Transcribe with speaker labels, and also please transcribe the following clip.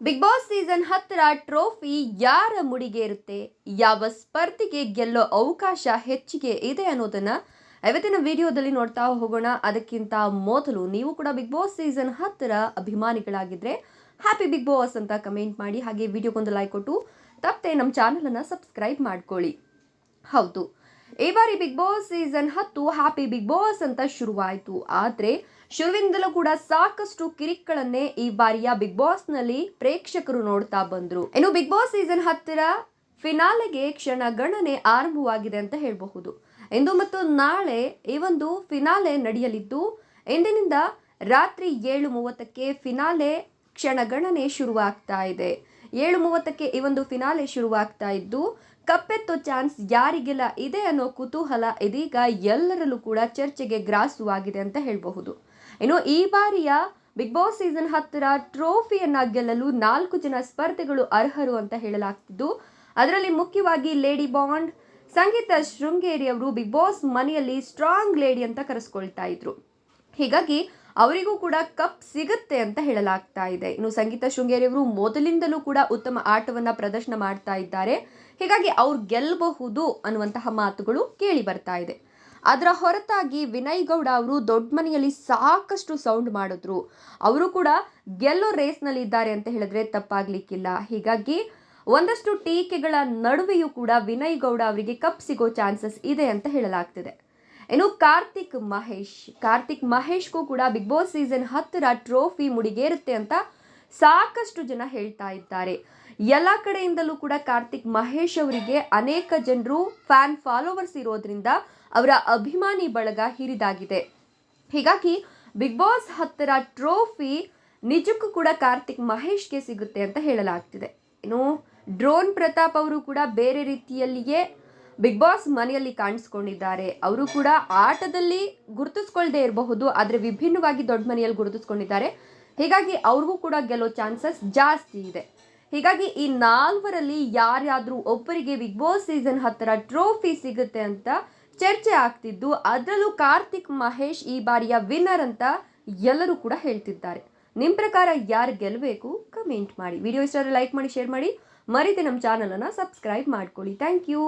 Speaker 1: Big boss season ಹತ್ತರ trophy ಯಾರ ಮುಡಿಗೆ ಇರುತ್ತೆ ಯಾವ ಸ್ಪರ್ಧಿಗೆ ಗೆಲ್ಲೋ ಅವಕಾಶ ಹೆಚ್ಚಿಗೆ ಇದೆ ಅನ್ನೋದನ್ನ ಇವತ್ತಿನ ವಿಡಿಯೋದಲ್ಲಿ ನೋಡ್ತಾ ಹೋಗೋಣ. ಅದಕ್ಕಿಂತ ಮೊದಲು ನೀವು ಕೂಡ ಬಿಗ್ ಬಾಸ್ ಸೀಸನ್ ಹತ್ತರ ಅಭಿಮಾನಿಗಳಾಗಿದ್ರೆ ಹ್ಯಾಪಿ ಬಿಗ್ ಬಾಸ್ ಅಂತ ಕಮೆಂಟ್ ಮಾಡಿ. ಹಾಗೆ ವಿಡಿಯೋಗೊಂದು ಲೈಕ್ ಕೊಟ್ಟು, ತಪ್ಪದೆ ನಮ್ಮ ಚಾನಲನ್ನು ಸಬ್ಸ್ಕ್ರೈಬ್ ಮಾಡ್ಕೊಳ್ಳಿ. ಹೌದು ಈ ಬಾರಿ ಬಿಗ್ ಬಾಸ್ ಸೀಸನ್ ಹತ್ತು ಹ್ಯಾಪಿ ಬಿಗ್ ಬಾಸ್ ಅಂತ ಶುರುವಾಯಿತು. ಆದರೆ ಶುರುವಿಂದಲೂ ಕೂಡ ಸಾಕಷ್ಟು ಕಿರಿಕ್ಗಳನ್ನೇ ಈ ಬಾರಿಯ ಬಿಗ್ ಬಾಸ್ನಲ್ಲಿ ಪ್ರೇಕ್ಷಕರು ನೋಡ್ತಾ ಬಂದ್ರು. ಇನ್ನು ಬಿಗ್ ಬಾಸ್ ಸೀಸನ್ ಹತ್ತಿರ ಫಿನಾಲೆಗೆ ಕ್ಷಣ ಗಣನೆ ಆರಂಭವಾಗಿದೆ ಅಂತ ಹೇಳಬಹುದು. ಇಂದು ಮತ್ತು ನಾಳೆ ಈ ಒಂದು ಫಿನಾಲೆ ನಡೆಯಲಿದ್ದು, ಇಂದಿನಿಂದ ರಾತ್ರಿ ಏಳು ಮೂವತ್ತಕ್ಕೆ ಫಿನಾಲೆ ಕ್ಷಣಗಣನೆ ಶುರುವಾಗ್ತಾ ಇದೆ. ಏಳು ಮೂವತ್ತಕ್ಕೆ ಈ ಒಂದು ಫಿನಾಲೆ ಶುರುವಾಗ್ತಾ ಇದ್ದು, ಕಪ್ಪೆತ್ತು ಚಾನ್ಸ್ ಯಾರಿಗೆಲ್ಲ ಇದೆ ಅನ್ನೋ ಕುತೂಹಲ ಇದೀಗ ಎಲ್ಲರಲ್ಲೂ ಕೂಡ ಚರ್ಚೆಗೆ ಗ್ರಾಸುವಾಗಿದೆ ಅಂತ ಹೇಳಬಹುದು. ಇನ್ನು ಈ ಬಾರಿಯ ಬಿಗ್ ಬಾಸ್ ಸೀಸನ್ ಹತ್ತಿರ ಟ್ರೋಫಿಯನ್ನ ಗೆಲ್ಲಲು ನಾಲ್ಕು ಜನ ಸ್ಪರ್ಧೆಗಳು ಅರ್ಹರು ಅಂತ ಹೇಳಲಾಗ್ತಿದ್ದು, ಅದರಲ್ಲಿ ಮುಖ್ಯವಾಗಿ ಲೇಡಿ ಬಾಂಡ್ ಸಂಗೀತ ಶೃಂಗೇರಿ ಅವರು ಬಿಗ್ ಬಾಸ್ ಮನೆಯಲ್ಲಿ ಸ್ಟ್ರಾಂಗ್ ಲೇಡಿ ಅಂತ ಕರೆಸ್ಕೊಳ್ತಾ ಇದ್ರು. ಹೀಗಾಗಿ ಅವರಿಗೂ ಕೂಡ ಕಪ್ ಸಿಗುತ್ತೆ ಅಂತ ಹೇಳಲಾಗ್ತಾ ಇದೆ. ಇನ್ನು ಸಂಗೀತ ಶೃಂಗೇರಿಯವರು ಮೊದಲಿಂದಲೂ ಕೂಡ ಉತ್ತಮ ಆಟವನ್ನ ಪ್ರದರ್ಶನ ಮಾಡ್ತಾ ಇದ್ದಾರೆ. ಹೀಗಾಗಿ ಅವ್ರು ಗೆಲ್ಲಬಹುದು ಅನ್ನುವಂತಹ ಮಾತುಗಳು ಕೇಳಿ ಬರ್ತಾ ಇದೆ. ಅದರ ಹೊರತಾಗಿ ವಿನಯ್ ಗೌಡ ಅವರು ದೊಡ್ಡ ಮನೆಯಲ್ಲಿ ಸಾಕಷ್ಟು ಸೌಂಡ್ ಮಾಡಿದ್ರು. ಅವರು ಕೂಡ ಗೆಲ್ಲೋ ರೇಸ್ನಲ್ಲಿ ಇದ್ದಾರೆ ಅಂತ ಹೇಳಿದ್ರೆ ತಪ್ಪಾಗ್ಲಿಕ್ಕಿಲ್ಲ. ಹೀಗಾಗಿ ಒಂದಷ್ಟು ಟೀಕೆಗಳ ನಡುವೆಯೂ ಕೂಡ ವಿನಯ್ ಗೌಡ ಅವರಿಗೆ ಕಪ್ ಸಿಗೋ ಚಾನ್ಸಸ್ ಇದೆ ಅಂತ ಹೇಳಲಾಗ್ತಿದೆ. ಇನ್ನು ಕಾರ್ತಿಕ್ ಮಹೇಶ್, ಕಾರ್ತಿಕ್ ಮಹೇಶ್ಗೂ ಕೂಡ ಬಿಗ್ ಬಾಸ್ ಸೀಸನ್ ಹತ್ತರ ಟ್ರೋಫಿ ಮುಡಿಗೇರುತ್ತೆ ಅಂತ ಸಾಕಷ್ಟು ಜನ ಹೇಳ್ತಾ ಇದ್ದಾರೆ. ಎಲ್ಲ ಕಡೆಯಿಂದಲೂ ಕೂಡ ಕಾರ್ತಿಕ್ ಮಹೇಶ್ ಅವರಿಗೆ ಅನೇಕ ಜನರು ಫ್ಯಾನ್ ಫಾಲೋವರ್ಸ್ ಇರೋದ್ರಿಂದ ಅವರ ಅಭಿಮಾನಿ ಬಳಗ ಹಿರಿದಾಗಿದೆ. ಹೀಗಾಗಿ ಬಿಗ್ ಬಾಸ್ ಹತ್ತರ ಟ್ರೋಫಿ ನಿಜಕ್ಕೂ ಕೂಡ ಕಾರ್ತಿಕ್ ಮಹೇಶ್ಗೆ ಸಿಗುತ್ತೆ ಅಂತ ಹೇಳಲಾಗ್ತಿದೆ. ಇನ್ನು ಡ್ರೋನ್ ಪ್ರತಾಪ್ ಅವರು ಕೂಡ ಬೇರೆ ರೀತಿಯಲ್ಲಿಯೇ ಬಿಗ್ ಬಾಸ್ ಮನೆಯಲ್ಲಿ ಕಾಣಿಸ್ಕೊಂಡಿದ್ದಾರೆ. ಅವರು ಕೂಡ ಆಟದಲ್ಲಿ ಗುರುತಿಸ್ಕೊಳ್ದೇ ಇರಬಹುದು, ಆದರೆ ವಿಭಿನ್ನವಾಗಿ ದೊಡ್ಡ ಮನೆಯಲ್ಲಿ ಗುರುತಿಸ್ಕೊಂಡಿದ್ದಾರೆ. ಹೀಗಾಗಿ ಅವ್ರಿಗೂ ಕೂಡ ಗೆಲ್ಲೋ ಚಾನ್ಸಸ್ ಜಾಸ್ತಿ ಇದೆ. ಹೀಗಾಗಿ ಈ ನಾಲ್ವರಲ್ಲಿ ಯಾರ್ಯಾದ್ರೂ ಒಬ್ಬರಿಗೆ ಬಿಗ್ ಬಾಸ್ ಸೀಸನ್ ಹತ್ತಿರ ಟ್ರೋಫಿ ಸಿಗುತ್ತೆ ಅಂತ ಚರ್ಚೆ ಆಗ್ತಿದ್ದು, ಅದರಲ್ಲೂ ಕಾರ್ತಿಕ್ ಮಹೇಶ್ ಈ ಬಾರಿಯ ವಿನ್ನರ್ ಅಂತ ಎಲ್ಲರೂ ಕೂಡ ಹೇಳ್ತಿದ್ದಾರೆ. ನಿಮ್ಮ ಪ್ರಕಾರ ಯಾರು ಗೆಲ್ಲಬೇಕು ಕಮೆಂಟ್ ಮಾಡಿ. ವಿಡಿಯೋ ಇಷ್ಟ ಲೈಕ್ ಮಾಡಿ, ಶೇರ್ ಮಾಡಿ. ಮರೀತೆ ನಮ್ಮ ಚಾನಲನ್ನು ಸಬ್ಸ್ಕ್ರೈಬ್ ಮಾಡ್ಕೊಳ್ಳಿ. Thank you.